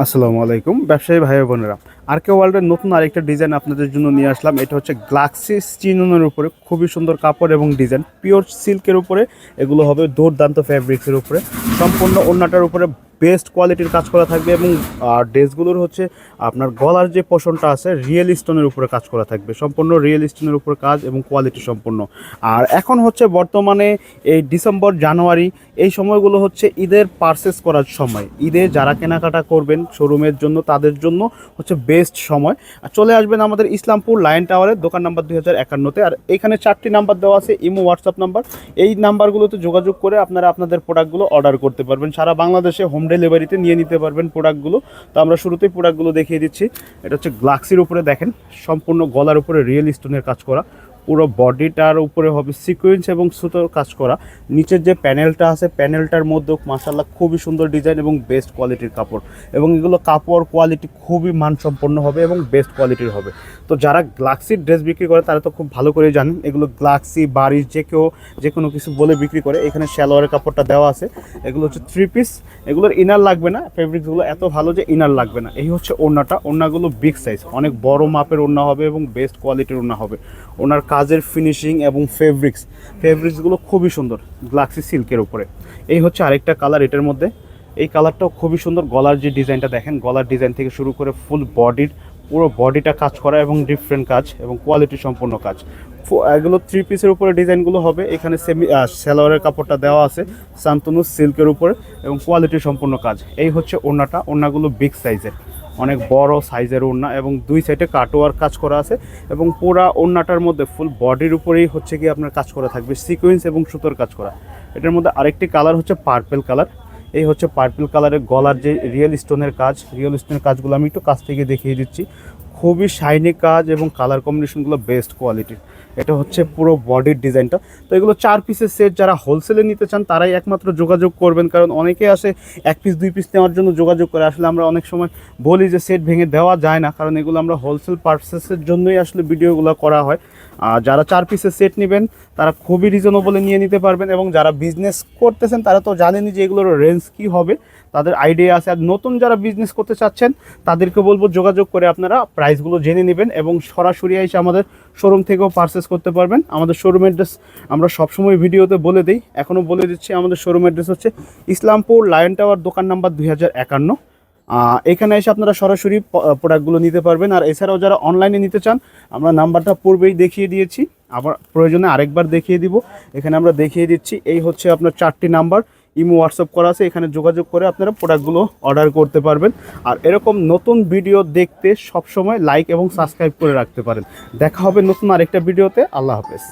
আসসালামু আলাইকুম ব্যবসায়ী ভাই বোনেরা। আর কে ওয়ার্ল্ডের নতুন আরেকটা ডিজাইন আপনাদের জন্য নিয়ে আসলাম। এটা হচ্ছে গ্লাক্সি চিননের উপরে, খুবই সুন্দর কাপড় এবং ডিজাইন পিওর সিল্কের উপরে, এগুলো হবে দুর্দান্ত ফ্যাব্রিক্সের উপরে। সম্পূর্ণ ওড়নাটার উপরে বেস্ট কোয়ালিটির কাজ করা থাকবে এবং আর ড্রেসগুলোর হচ্ছে আপনার গলার যে পোষণটা আছে রিয়েল স্টোনের উপরে কাজ করা থাকবে। সম্পূর্ণ রিয়েল স্টোনের উপরে কাজ এবং কোয়ালিটি সম্পূর্ণ। আর এখন হচ্ছে বর্তমানে এই ডিসেম্বর জানুয়ারি এই সময়গুলো হচ্ছে ঈদের পারচেস করার সময়। ঈদে যারা কেনাকাটা করবেন শোরুমের জন্য, তাদের জন্য হচ্ছে বেস্ট সময়। আর চলে আসবেন আমাদের ইসলামপুর লাইন টাওয়ারের দোকান নাম্বার দুই হাজার একান্নতে। আর এখানে চারটি নাম্বার দেওয়া আছে, ইমো, হোয়াটসঅ্যাপ নাম্বার। এই নাম্বারগুলোতে যোগাযোগ করে আপনারা আপনাদের প্রোডাক্টগুলো অর্ডার করতে পারবেন। সারা বাংলাদেশে হোম ডেলিভারিতে নিয়ে নিতে পারবেন প্রোডাক্টগুলো। তো আমরা শুরুতেই প্রোডাক্টগুলো দেখিয়ে দিচ্ছি। এটা হচ্ছে গ্লাক্সির উপরে দেখেন, সম্পূর্ণ গলার উপরে রিয়েল স্টোনের কাজ করা। পুরো বডিটার উপরে হবে সিকোয়েন্স এবং সুতোর কাজ করা। নিচের যে প্যানেলটা আছে প্যানেলটার মধ্যেও মাসাল্লাহ খুবই সুন্দর ডিজাইন এবং বেস্ট কোয়ালিটির কাপড়। এবং এগুলো কাপড় কোয়ালিটি খুবই মানসম্পন্ন হবে এবং বেস্ট কোয়ালিটির হবে। তো যারা গ্লাক্সির ড্রেস বিক্রি করে, তারা তো খুব ভালো করে জানেন, এগুলো গ্লাক্সি বাড়ির যে কেউ যে কোনো কিছু বলে বিক্রি করে, এখানে শ্যালোয়ারের কাপড়টা দেওয়া আছে। এগুলো হচ্ছে থ্রি পিস এগুলোর ইনার লাগবে না ফেব্রিক্সগুলো এত ভালো যে ইনার লাগবে না। এই হচ্ছে ওড়নাটা, ওড়নাগুলো বিগ সাইজ অনেক বড় মাপের ওড়না হবে এবং বেস্ট কোয়ালিটির ওড়না হবে। ওনার কাজের ফিনিশিং এবং ফেব্রিক্স ফেব্রিক্সগুলো খুবই সুন্দর গ্লাক্সি সিল্কের উপরে। এই হচ্ছে আরেকটা কালার এটার মধ্যে। এই কালারটাও খুবই সুন্দর, গলার যে ডিজাইনটা দেখেন, গলার ডিজাইন থেকে শুরু করে ফুল বডির পুরো বডিটা কাজ করা এবং ডিফারেন্ট কাজ এবং কোয়ালিটি সম্পন্ন কাজ। এগুলো থ্রি পিসের উপরে ডিজাইনগুলো হবে, এখানে সেমি সালোয়ারের কাপড়টা দেওয়া আছে, শান্তনু সিল্কের উপরে এবং কোয়ালিটি সম্পন্ন কাজ। এই হচ্ছে ওড়নাটা, ওড়নাগুলো বিগ সাইজের অনেক বড় সাইজের ওড়না এবং দুই সাইডে কাটোয়ার কাজ করা আছে এবং পুরা ওড়নাটার মধ্যে ফুল বডির উপরেই হচ্ছে কি আপনার কাজ করা থাকবে, সিকোয়েন্স এবং সুতোর কাজ করা। এটার মধ্যে আরেকটি কালার হচ্ছে পার্পেল কালার। এই হচ্ছে পার্পেল কালারের গলার যে রিয়েল স্টোনের কাজ, রিয়েল স্টোনের কাজগুলো আমি একটু কাছ থেকে দেখিয়ে দিচ্ছি। খুবই শাইনি কাজ এবং কালার কম্বিনেশনগুলো বেস্ট কোয়ালিটির এটা হচ্ছে পুরো বডির ডিজাইনটা। তো এগুলো চার পিসের সেট যারা হোলসেলে নিতে চান, তারাই একমাত্র যোগাযোগ করবেন। কারণ অনেকে আসে এক পিস দুই পিস নেওয়ার জন্য যোগাযোগ করে। আসলে আমরা অনেক সময় বলি যে সেট ভেঙে দেওয়া যায় না, কারণ এগুলো আমরা হোলসেল পারচেসের জন্যই আসলে ভিডিওগুলো করা হয়। আর যারা চার পিসের সেট নেবেন, তারা খুবই রিজনেবলে নিয়ে নিতে পারবেন এবং যারা বিজনেস করতেছেন, তারা তো জানেনই যে এগুলোর রেঞ্জ কী হবে। তাদের আইডিয়া আছে। আর নতুন যারা বিজনেস করতে চাচ্ছেন, তাদেরকে বলব যোগাযোগ করে আপনারা প্রাইসগুলো জেনে নেবেন এবং সরাসরি এসে আমাদের শোরুম থেকেও পারচেস করতে পারবেন। আমাদের শোরুম অ্যাড্রেস আমরা সবসময় ভিডিওতে বলে দিই। এখনও বলে দিচ্ছি, আমাদের শোরুম অ্যাড্রেস হচ্ছে ইসলামপুর লায়ন টাওয়ার দোকান নাম্বার দুই হাজার একান্ন। এখানে এসে আপনারা সরাসরি প্রোডাক্টগুলো নিতে পারবেন। আর এছাড়াও যারা অনলাইনে নিতে চান, আমরা নাম্বারটা পূর্বেই দেখিয়ে দিয়েছি। আবার প্রয়োজনে আরেকবার দেখিয়ে দিব। এখানে আমরা দেখিয়ে দিচ্ছি, এই হচ্ছে আপনার চারটি নাম্বার। ইমো হোয়াটসঅ্যাপ করা আছে। এখানে যোগাযোগ করে আপনারা প্রোডাক্টগুলো অর্ডার করতে পারবেন। আর এরকম নতুন ভিডিও দেখতে সবসময় লাইক এবং সাবস্ক্রাইব করে রাখতে পারেন। দেখা হবে নতুন আরেকটা ভিডিওতে আল্লাহ হাফেজ।